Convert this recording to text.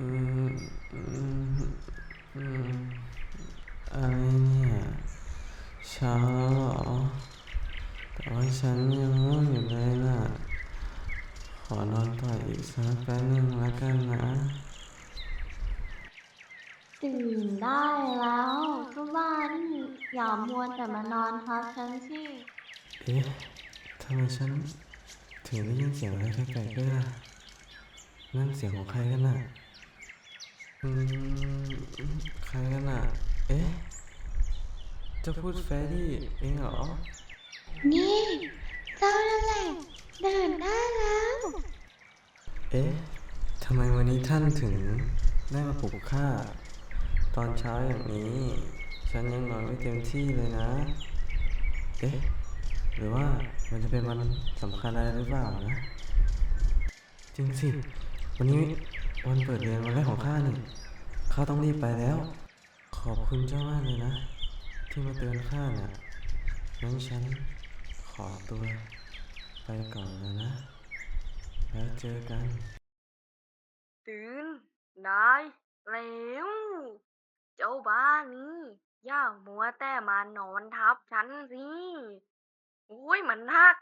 อืมอืมอืมอะไรเนี่ยเช้าแล้วเหรอแต่ว่าฉันยังง่วงอยู่เลยน่ะ ขอนอนต่ออีกสักแป๊บนึงแล้วกันนะ ตื่นได้แล้วก็บ้านี่อย่ามัวแต่มานอนทับฉันสิเอ๊ะทำไมฉันถึงได้ยินเสียงอะไรแปลกๆด้วยล่ะ นั่นเสียงของใครกันน่ะ อืมใครกันน่ะ เอ๊ะ จะพูดแฟรี่เองเหรอ นี่เจ้านั่นแหละตื่นได้แล้ว เอ๊ะ ทำไมวันนี้ท่านถึงได้มาปลุกข้า ตอนเช้าอย่างนี้ ฉันยังนอนไม่เต็มที่เลยนะ เอ๊ะ หรือว่ามันจะเป็นวันสำคัญอะไรหรือเปล่านะ จริงสิ วันนี้ วันเปิดเรียนวันแรกของข้านี่ข้าต้องรีบไปแล้ว ขอบคุณเจ้ามากเลยนะ ที่มาเตือนข้าน่ะงั้นฉันขอตัวไปก่อนแล้วนะ แล้วเจอกัน ตื่นได้แล้วเจ้าบ้านี้ย่ามัวแต่มานอนทับฉันสิ อุ้ยมันหัก